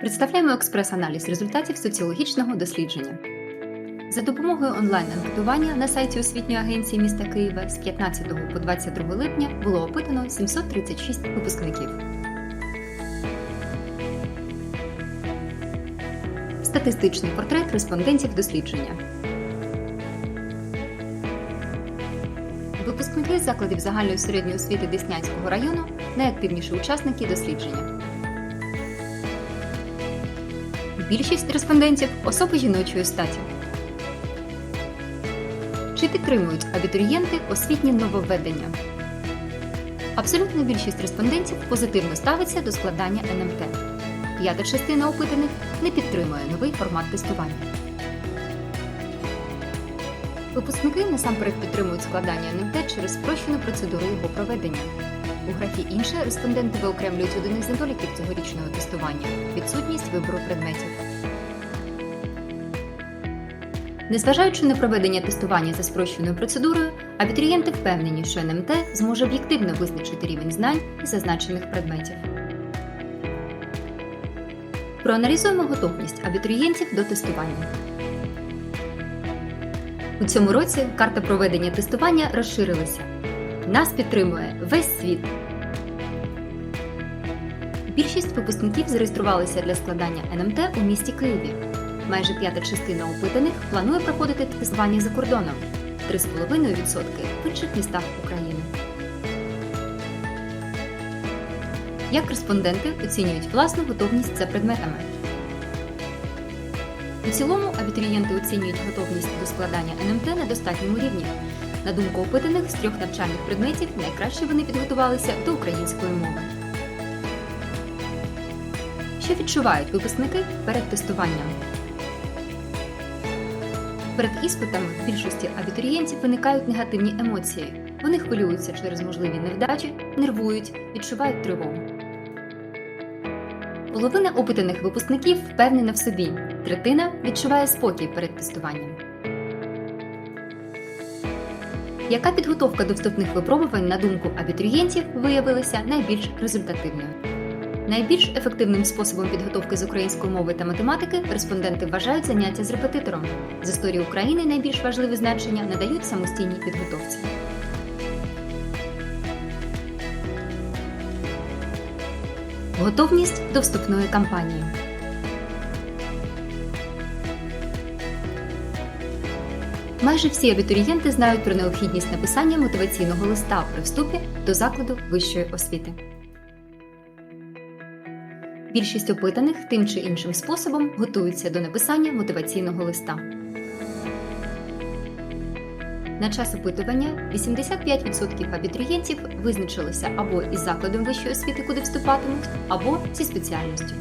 Представляємо експрес-аналіз результатів соціологічного дослідження. За допомогою онлайн-анкетування на сайті освітньої агенції міста Києва з 15 по 22 липня було опитано 736 випускників. Статистичний портрет респондентів дослідження. Випускники закладів загальної середньої освіти Деснянського району найактивніші учасники дослідження. Більшість респондентів особи жіночої статі. Чи підтримують абітурієнти освітні нововведення? Абсолютна більшість респондентів позитивно ставиться до складання НМТ. П'ята частина опитаних не підтримує новий формат тестування. Випускники насамперед підтримують складання НМТ через спрощену процедуру його проведення. У графі інше респонденти виокремлюють один із недоліків цьогорічного тестування відсутність вибору предметів. Незважаючи на проведення тестування за спрощеною процедурою, абітурієнти впевнені, що НМТ зможе об'єктивно визначити рівень знань і зазначених предметів. Проаналізуємо готовність абітурієнтів до тестування. У цьому році карта проведення тестування розширилася. Нас підтримує весь світ. Більшість випускників зареєструвалися для складання НМТ у місті Києві. Майже п'ята частина опитаних планує проходити тестування за кордоном 3,5% в інших містах України. Як респонденти оцінюють власну готовність за предметами? У цілому абітурієнти оцінюють готовність до складання НМТ на достатньому рівні. На думку опитаних, з трьох навчальних предметів найкраще вони підготувалися до української мови. Що відчувають випускники перед тестуванням? Перед іспитами в більшості абітурієнтів виникають негативні емоції. Вони хвилюються через можливі невдачі, нервують, відчувають тривогу. Половина опитаних випускників впевнена в собі, третина відчуває спокій перед тестуванням. Яка підготовка до вступних випробувань, на думку абітурієнтів, виявилася найбільш результативною? Найбільш ефективним способом підготовки з української мови та математики респонденти вважають заняття з репетитором. З історії України найбільш важливе значення надають самостійній підготовці. Готовність до вступної кампанії. Майже всі абітурієнти знають про необхідність написання мотиваційного листа при вступі до закладу вищої освіти. Більшість опитаних тим чи іншим способом готуються до написання мотиваційного листа. На час опитування 85% абітурієнтів визначилися або із закладом вищої освіти, куди вступатимуть, або зі спеціальністю.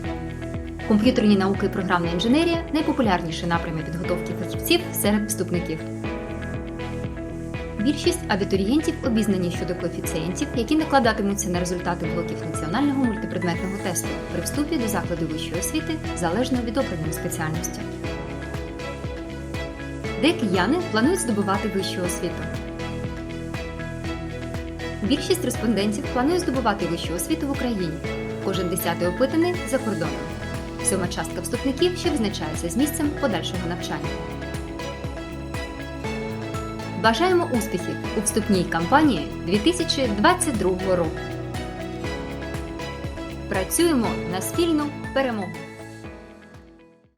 Комп'ютерні науки і програмна інженерія найпопулярніші напрями підготовки фахівців серед вступників. Більшість абітурієнтів обізнані щодо коефіцієнтів, які накладатимуться на результати блоків національного мультипредметного тесту при вступі до закладу вищої освіти залежно від обраної спеціальності. Де кияни планують здобувати вищу освіту. Більшість респондентів планує здобувати вищу освіту в Україні. Кожен десятий опитаний за кордоном. Сьома частка вступників, що визначається з місцем подальшого навчання. Бажаємо успіхів у вступній кампанії 2022 року. Працюємо на спільну перемогу.